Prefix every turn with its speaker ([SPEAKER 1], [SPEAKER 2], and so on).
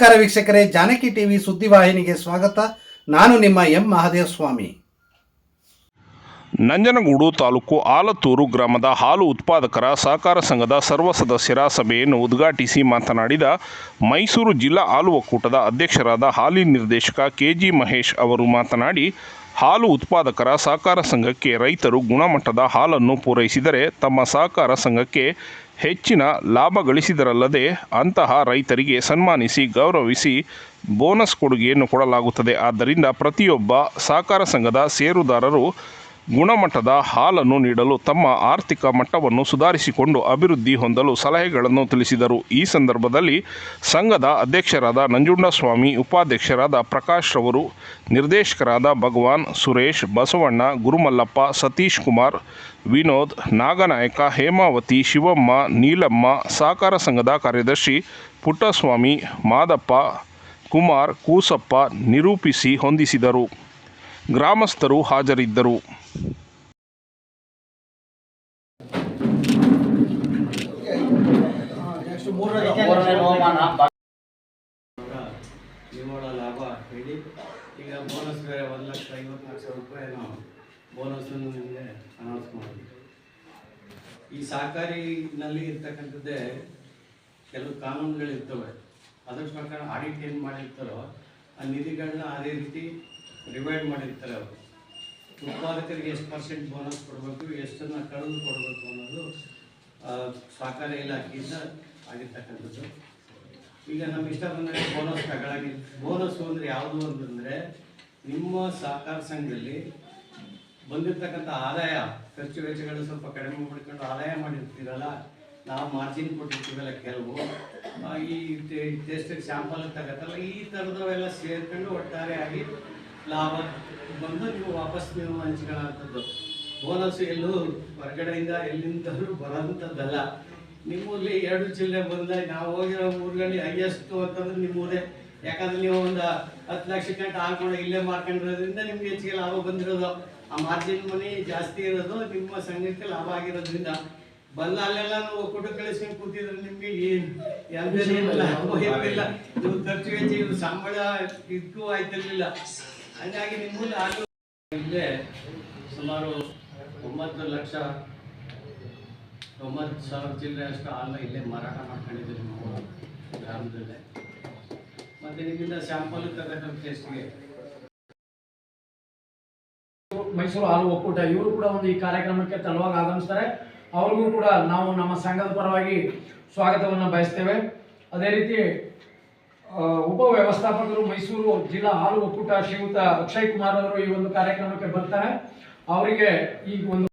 [SPEAKER 1] ನಮಸ್ಕಾರ ವೀಕ್ಷಕರೇ, ಜಾನಕಿ ಟಿವಿ ಸುದ್ದಿವಾಹಿನಿಗೆ ಸ್ವಾಗತ. ನಾನು ನಿಮ್ಮ ಎಂ ಮಹಾದೇವ ಸ್ವಾಮಿ
[SPEAKER 2] ನಂಜನಗೂಡು ತಾಲೂಕು ಆಲತ್ತೂರು ಗ್ರಾಮದ ಹಾಲು ಉತ್ಪಾದಕರ ಸಹಕಾರ ಸಂಘದ ಸರ್ವ ಸದಸ್ಯರ ಸಭೆಯನ್ನು ಉದ್ಘಾಟಿಸಿ ಮಾತನಾಡಿದ ಮೈಸೂರು ಜಿಲ್ಲಾ ಹಾಲು ಒಕ್ಕೂಟದ ಅಧ್ಯಕ್ಷರಾದ ಹಾಲಿ ನಿರ್ದೇಶಕ ಕೆಜಿ ಮಹೇಶ್ ಅವರು ಮಾತನಾಡಿ ಹಾಲು ಉತ್ಪಾದಕರ ಸಹಕಾರ ಸಂಘಕ್ಕೆ ರೈತರು ಗುಣಮಟ್ಟದ ಹಾಲನ್ನು ಪೂರೈಸಿದರೆ ತಮ್ಮ ಸಹಕಾರ ಸಂಘಕ್ಕೆ ಹೆಚ್ಚಿನ ಲಾಭ ಗಳಿಸಿದರಲ್ಲದೆ ಅಂತಹ ರೈತರಿಗೆ ಸನ್ಮಾನಿಸಿ ಗೌರವಿಸಿ ಬೋನಸ್ ಕೊಡುಗೆಯನ್ನು ಕೊಡಲಾಗುತ್ತದೆ. ಆದ್ದರಿಂದ ಪ್ರತಿಯೊಬ್ಬ ಸಹಕಾರ ಸಂಘದ ಷೇರುದಾರರು ಗುಣಮಟ್ಟದ ಹಾಲನ್ನು ನೀಡಲು ತಮ್ಮ ಆರ್ಥಿಕ ಮಟ್ಟವನ್ನು ಸುಧಾರಿಸಿಕೊಂಡು ಅಭಿವೃದ್ಧಿ ಹೊಂದಲು ಸಲಹೆಗಳನ್ನು ತಿಳಿಸಿದರು. ಈ ಸಂದರ್ಭದಲ್ಲಿ ಸಂಘದ ಅಧ್ಯಕ್ಷರಾದ ನಂಜುಂಡಸ್ವಾಮಿ, ಉಪಾಧ್ಯಕ್ಷರಾದ ಪ್ರಕಾಶ್ ರವರು, ನಿರ್ದೇಶಕರಾದ ಭಗವಾನ್ ಸುರೇಶ್, ಬಸವಣ್ಣ ಗುರುಮಲ್ಲಪ್ಪ, ಸತೀಶ್ ಕುಮಾರ್, ವಿನೋದ್, ನಾಗನಾಯಕ, ಹೇಮಾವತಿ, ಶಿವಮ್ಮ, ನೀಲಮ್ಮ, ಸಹಕಾರ ಸಂಘದ ಕಾರ್ಯದರ್ಶಿ ಪುಟ್ಟಸ್ವಾಮಿ, ಮಾದಪ್ಪ, ಕುಮಾರ್, ಕೂಸಪ್ಪ ನಿರೂಪಿಸಿ ಹೊಂದಿಸಿದರು. ಗ್ರಾಮಸ್ಥರು ಹಾಜರಿದ್ದರು.
[SPEAKER 3] ನಿವ್ವಳ ಲಾಭ ಹೇಳಿ. ಈಗ ಬೋನಸ್ ಬೇರೆ ಒಂದು ಲಕ್ಷ ಐವತ್ತು ಲಕ್ಷ ರೂಪಾಯಿ ನಾವು ಬೋನಸ್ಸನ್ನು ನಿಮಗೆ ಅನೌನ್ಸ್ ಮಾಡಿದ್ವಿ. ಈ ಸಹಕಾರಿನಲ್ಲಿ ಇರ್ತಕ್ಕಂಥದ್ದೇ ಕೆಲವು ಕಾನೂನುಗಳಿರ್ತವೆ. ಅದ್ರ ಪ್ರಕಾರ ಆಡಿಟ್ ಏನು ಮಾಡಿರ್ತಾರೋ ಆ ನಿಧಿಗಳನ್ನ ಅದೇ ರೀತಿ ರಿವೈಡ್ ಮಾಡಿರ್ತಾರೆ ಅವರು. ಉತ್ಪಾದಕರಿಗೆ ಎಷ್ಟು ಪರ್ಸೆಂಟ್ ಬೋನಸ್ ಕೊಡಬೇಕು, ಎಷ್ಟನ್ನು ಕಳೆದು ಕೊಡಬೇಕು ಅನ್ನೋದು ಸಹಕಾರ ಇಲಾಖೆಯಿಂದ ಆಗಿರ್ತಕ್ಕಂಥದ್ದು. ಈಗ ನಮ್ಮ ಇಷ್ಟ ಬಂದಾಗ ಬೋನಸ್ ತಗೊಳಗಿ ಬೋನಸ್ ಅಂದರೆ ಯಾವುದು ಅಂತಂದರೆ, ನಿಮ್ಮ ಸಹಕಾರ ಸಂಘದಲ್ಲಿ ಬಂದಿರತಕ್ಕಂಥ ಆದಾಯ, ಖರ್ಚು ವೆಚ್ಚಗಳು ಸ್ವಲ್ಪ ಕಡಿಮೆ ಮಾಡ್ಕೊಂಡು ಆದಾಯ ಮಾಡಿರ್ತೀರಲ್ಲ, ನಾವು ಮಾರ್ಜಿನ್ ಕೊಟ್ಟಿರ್ತೀವಲ್ಲ ಕೆಲವು ಈ ಟೆಸ್ಟ್ ಸ್ಯಾಂಪಲ್ ತಗತ್ತಲ್ಲ, ಈ ಥರದವೆಲ್ಲ ಸೇರ್ಕೊಂಡು ಒಟ್ಟಾರೆಯಾಗಿ ಲಾಭ ಬಂದು ನೀವು ವಾಪಸ್ ನೀವು ಹಂಚ್ಕೊಳ್ಳೋಂಥದ್ದು ಬೋನಸ್ ಎಲ್ಲೂ ಹೊರಗಡೆಯಿಂದ ಎಲ್ಲಿಂದಲೂ ಬರೋಂಥದ್ದಲ್ಲ. ನಿಮ್ಮಲ್ಲಿ ಎರಡು ಜಿಲ್ಲೆ ಬಂದ ನಾವು ಹೋಗಿರೋ ಊರುಗಳಲ್ಲಿ ಹೈಯೆಸ್ಟ್ ಅಂತಂದ್ರೆ ನಿಮ್ಮೂರೇ ಯಾಕಂದ್ರೆ ನೀವು ಒಂದು ಹತ್ತು ಲಕ್ಷ ಗಂಟೆ ಹಾಕೊಂಡು ಇಲ್ಲೇ ಮಾರ್ಕೊಂಡಿರೋದ್ರಿಂದ ನಿಮ್ಗೆ ಹೆಚ್ಚಿಗೆ ಲಾಭ ಬಂದಿರೋದು. ಆ ಮಾರ್ಜಿನ್ ಮನಿ ಜಾಸ್ತಿ ಇರೋದು ನಿಮ್ಮ ಸಂಘಕ್ಕೆ ಲಾಭ ಆಗಿರೋದ್ರಿಂದ. ಬಂದ ಅಲ್ಲೆಲ್ಲ ನಾವು ಒಕ್ಕೂಟ ಕಳಿಸ್ಕೊಂಡು ಕೂತಿದ್ರೆ ನಿಮ್ಗೆ ಏನು ನೀವು ಖರ್ಚು ಹೆಚ್ಚಿಗೆ ಸಂಬಳ ಇದಕ್ಕೂ ಆಯ್ತಿರ್ಲಿಲ್ಲ. ಹಂಗಾಗಿ ನಿಮ್ಮಲ್ಲಿ ಆಗೋ ಸುಮಾರು ಒಂಬತ್ತು ಲಕ್ಷ ತೊಂಬತ್ತು ಸಾವಿರ ಚಿಲ್ಲರೆ ಅಷ್ಟು ಹಾಲನ್ನ ಇಲ್ಲೇ ಮಾರಾಟ ಮಾಡ್ಕೊಂಡಿದ್ದೀವಿ ನಾವು ಗ್ರಾಮದಲ್ಲೇ. ಮತ್ತೆ ನಿಮ್ಮಿಂದ ಸ್ಯಾಂಪಲ್ ತಗೊಂಡು ಟೇಸ್ಟ್ಗೆ.
[SPEAKER 4] ಮೈಸೂರು ಹಾಲು ಒಕ್ಕೂಟ, ಇವರು ಕೂಡ ಒಂದು ಈ ಕಾರ್ಯಕ್ರಮಕ್ಕೆ ತಲುವಾಗಿ ಆಗಮಿಸ್ತಾರೆ. ಅವ್ರಿಗೂ ಕೂಡ ನಾವು ನಮ್ಮ ಸಂಘದ ಪರವಾಗಿ ಸ್ವಾಗತವನ್ನು ಬಯಸ್ತೇವೆ. ಅದೇ ರೀತಿ ಉಪ ವ್ಯವಸ್ಥಾಪಕರು ಮೈಸೂರು ಜಿಲ್ಲಾ ಹಾಲು ಒಕ್ಕೂಟ ಶ್ರೀಯುತ ಅಕ್ಷಯ್ ಕುಮಾರ್ ಅವರು ಈ ಒಂದು ಕಾರ್ಯಕ್ರಮಕ್ಕೆ ಬರ್ತಾರೆ. ಅವರಿಗೆ ಈ ಒಂದು